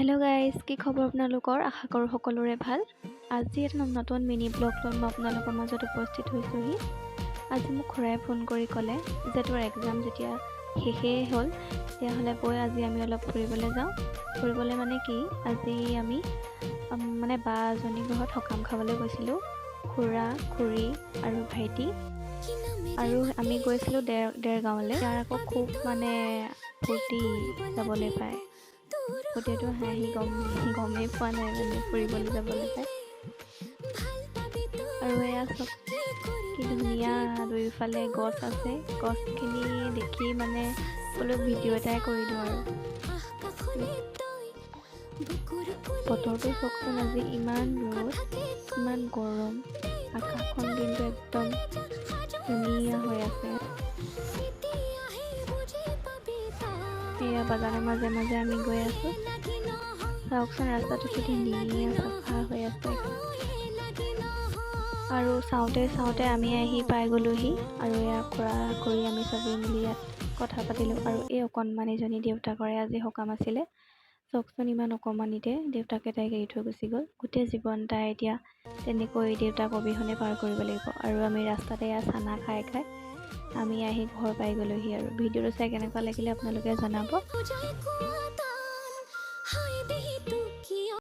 Hello guys কি খবৰ আপোনালোকৰ? আশা কৰোঁ সকলোৰে ভাল। আজি এটা নতুন মিনি ব্লগ লৈ মই আপোনালোকৰ মাজত উপস্থিত হৈছোঁহি। আজি মোক খুৰাই ফোন কৰি ক'লে যে তোৰ এক্সাম যেতিয়া শেষেই হ'ল তেতিয়াহ'লে বৈ আজি আমি অলপ ফুৰিবলৈ যাওঁ। ফুৰিবলৈ মানে কি? আজি আমি মানে বা এজনী ঘৰত সকাম খাবলৈ গৈছিলোঁ। খুৰা খুৰী আৰু ভাইটি। আৰু আমি গৈছিলোঁ দেৰ দেৰগাঁৱলৈ। তাৰ আকৌ খুব মানে ফূৰ্তি যাবলৈ পায়। গোটেইটো হাঁহি গম গমেই পোৱা নাই মানে ফুৰিবলৈ যাবলৈ পায় আৰু এয়া চব কি ধুনীয়া দুয়োফালে গছ আছে। গছখিনি দেখি মানে বোলো ভিডিঅ' এটাই কৰি দিওঁ আৰু। বতৰটো চাওকচোন আজি ইমান ৰ'দ ইমান গৰম আকাশখন এয়া বাগানৰ মাজে মাজে আমি গৈ আছোঁ চাওকচোন ৰাস্তাটো কি ধুনীয়া চাফা হৈ আছে আৰু চাওঁতে চাওঁতে আমি আহি পাই গ'লোহি। আৰু এয়া খুৰা কৰি আমি চবেই মিলি ইয়াত কথা পাতিলোঁ। আৰু এই অকণমানিজনী দেউতাকৰে আজি সকাম আছিলে। চাওকচোন ইমান অকণমানিতে দেউতাকে তাইক এৰি থৈ গুচি গ'ল। গোটেই জীৱন তাই এতিয়া তেনেকৈ দেউতাক অবিহনে পাৰ কৰিব লাগিব। আৰু আমি ৰাস্তাতে এয়া চানা খাই খাই আমি আহি ঘৰ পাই গ'লোহি আৰু। ভিডিঅ'টো চাই কেনেকুৱা লাগিলে আপোনালোকে জনাব।